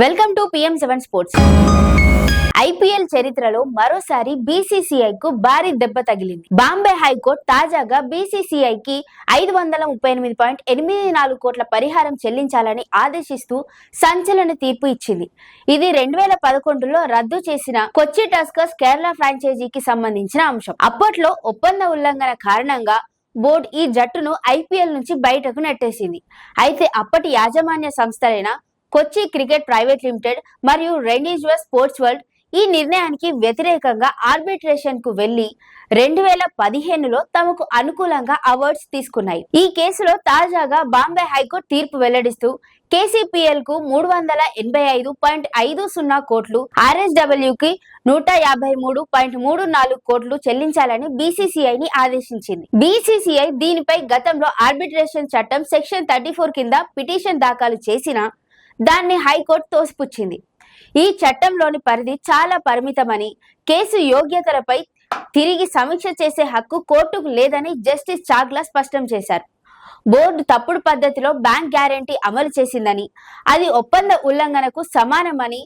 Welcome to PM seven sports. IPL చరిత్రలో మరోసారి BCCI కు భారీ దెబ్బ తగిలింది. బాంబే హైకోర్టు తాజాగా బీసీసీఐ కి ఐదు వందల ముప్పై ఎనిమిది పాయింట్ ఎనిమిది నాలుగు కోట్ల పరిహారం చెల్లించాలని ఆదేశిస్తూ సంచలన తీర్పు ఇచ్చింది. ఇది రెండు వేల పదకొండులో రద్దు చేసిన కొచ్చి టస్కర్స్ కేరళ ఫ్రాంచైజీకి సంబంధించిన అంశం. అప్పట్లో ఒప్పంద ఉల్లంఘన కారణంగా బోర్డు ఈ జట్టును ఐపీఎల్ నుంచి బయటకు నెట్టేసింది. అయితే అప్పటి యాజమాన్య సంస్థలైన కొచ్చి క్రికెట్ ప్రైవేట్ లిమిటెడ్ మరియు రెనీజ్వర్ స్పోర్ట్స్ వరల్డ్ ఈ నిర్ణయానికి వ్యతిరేకంగా ఆర్బిట్రేషన్కు వెళ్ళి రెండు వేల పదిహేనులో తమకు అనుకూలంగా అవార్డ్స్ తీసుకున్నాయి. ఈ కేసులో తాజాగా బాంబే హైకోర్టు తీర్పు వెల్లడిస్తూ కేసీపీఎల్కు మూడు వందల ఎనభై ఐదు పాయింట్ ఐదు సున్నా కోట్లు ఆర్ఎస్డబ్ల్యూ కి నూట యాభై మూడు పాయింట్ మూడు నాలుగు కోట్లు చెల్లించాలని బీసీసీఐ ని ఆదేశించింది. బీసీసీఐ దీనిపై గతంలో ఆర్బిట్రేషన్ చట్టం సెక్షన్ థర్టీ ఫోర్ కింద పిటిషన్ దాఖలు చేసిన దాన్ని హైకోర్టు తోసిపుచ్చింది. ఈ చట్టంలోని పరిధి చాలా పరిమితమని కేసు యోగ్యతలపై తిరిగి సమీక్ష చేసే హక్కు కోర్టుకు లేదని జస్టిస్ చాగ్లా స్పష్టం చేశారు. బోర్డు తప్పుడు పద్ధతిలో బ్యాంక్ గ్యారంటీ అమలు చేసిందని అది ఒప్పంద ఉల్లంఘనకు సమానమని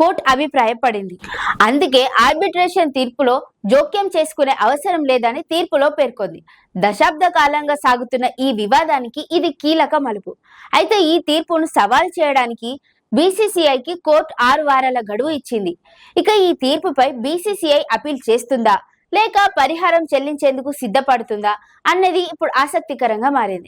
కోర్టు అభిప్రాయపడింది. అందుకే ఆర్బిట్రేషన్ తీర్పులో జోక్యం చేసుకునే అవసరం లేదని తీర్పులో పేర్కొంది. దశాబ్ద కాలంగా సాగుతున్న ఈ వివాదానికి ఇది కీలక మలుపు. అయితే ఈ తీర్పును సవాల్ చేయడానికి బీసీసీఐకి కోర్టు ఆరు వారాల గడువు ఇచ్చింది. ఇక ఈ తీర్పుపై బీసీసీఐ అపీల్ చేస్తుందా? లేక పరిహారం చెల్లించేందుకు సిద్ధపడుతుందా? అన్నది ఇప్పుడు ఆసక్తికరంగా మారింది.